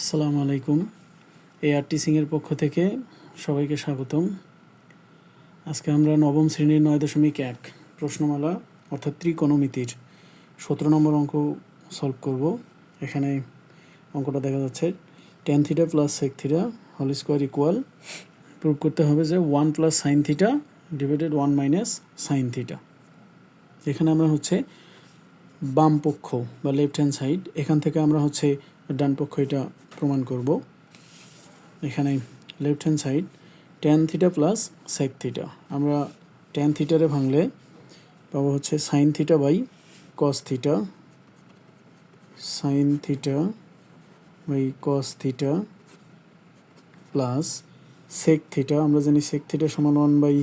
আসসালামু আলাইকুম। এ আর টিচিংয়ের পক্ষ থেকে সবাইকে স্বাগতম। আজকে আমরা নবম শ্রেণির নয় দশমিক এক প্রশ্নমালা, অর্থাৎ ত্রিকোণমিতির সতেরো নম্বর অঙ্ক সলভ করব। এখানে অঙ্কটা দেখা যাচ্ছে tan theta plus sec theta whole square equal prove করতে হবে যে one plus sine theta divided one minus sine theta এখানে আমরা হচ্ছে বাম পক্ষ বা লেফট হ্যান্ড সাইড এখান থেকে আমরা হচ্ছে ডান পক্ষ এটা প্রমাণ করব। এখানে left hand side tan theta plus sec theta আমরা ট্যান থিটারে ভাঙলে পাবো হচ্ছে sine theta by cos theta sine theta by cos theta plus sec theta আমরা জানি সেক থিটা সমান ওয়ান বাই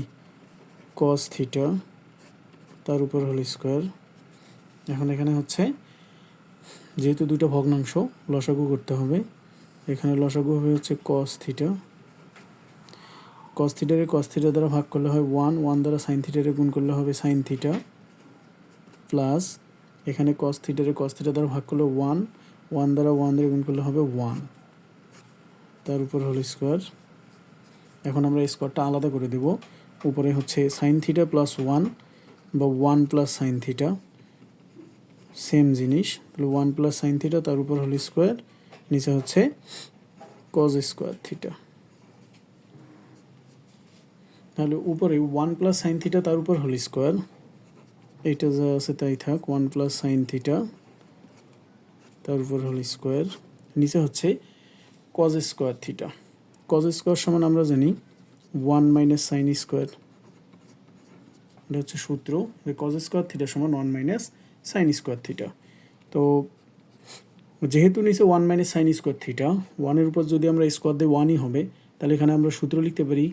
কস থিটা তার উপর হল স্কোয়ার এখন এখানে হচ্ছে যেহেতু দুটো ভগ্নাংশ, লসাগু করতে হবে। এখানে লসাগু হবে হচ্ছে cos theta cos থিটারে cos theta দ্বারা ভাগ করলে হয় ওয়ান ওয়ান দ্বারা সাইন থিটারে গুণ করলে হবে সাইন থিটা প্লাস এখানে কস থিটারে কস থিটা দ্বারা ভাগ করলে ওয়ান ওয়ান দ্বারা ওয়ান দ্বারা গুণ করলে হবে ওয়ান তার উপর হল স্কোয়ার এখন আমরা স্কোয়ারটা আলাদা করে দেব। উপরে হচ্ছে সাইন থিটা প্লাস ওয়ান বা one plus sine theta same জিনিস, তাহলে ওয়ান প্লাস সাইন থিটা তার উপর হল স্কোয়ার নিচে হচ্ছে কজ স্কোয়ার থিটা তাহলে উপরে ওয়ান প্লাস সাইন থিটা তার উপর হল স্কোয়ার এইটা যা আছে তাই থাক ওয়ান প্লাস সাইন থিটা তার উপর হল স্কোয়ার নিচে হচ্ছে cos square theta cos square সমান আমরা জানি ওয়ান মাইনাস সাইন স্কোয়ার এটা হচ্ছে সূত্র, যে কজ স্কোয়ার থিটা সমান one minus sine square theta তো যেহেতু নিচে one minus sine square theta ওয়ানের উপর যদি আমরা স্কোয়ার দিই ওয়ানই হবে, তাহলে এখানে আমরা সূত্র লিখতে পারি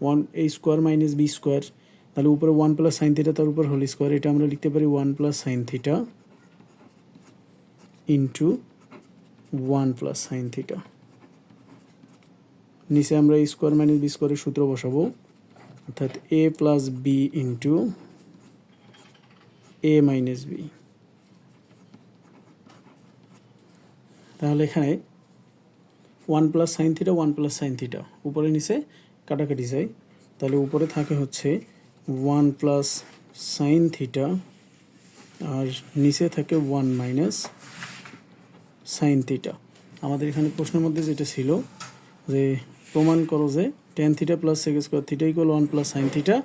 one A square minus B square তাহলে উপরে ওয়ান প্লাস সাইন থিটা তার উপর হোল স্কোয়ার এটা আমরা লিখতে পারি one plus sine theta into one plus sine theta নিচে আমরা স্কোয়ার মাইনাস বি স্কোয়ারের সূত্র বসাবো। অর্থাৎ A plus B into A minus B তাহলে এখানে one plus sine theta one plus sine theta উপরে নিচে কাটাকাটি যায়। তাহলে উপরে থাকে হচ্ছে ওয়ান প্লাস সাইন থিটা আর নিচে থাকে ওয়ান মাইনাস সাইন থিটা আমাদের এখানে প্রশ্নের মধ্যে যেটা ছিল যে প্রমাণ করো যে tan theta plus sec square theta equal one plus sine theta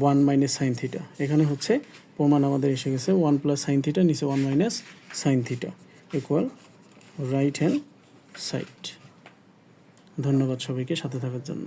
one minus sine theta এখানে হচ্ছে প্রমাণ আমাদের এসে গেছে ওয়ান প্লাস সাইন থিটা নিচে one minus sine theta equal right hand side ধন্যবাদ সবাইকে, সাথে থাকার জন্য।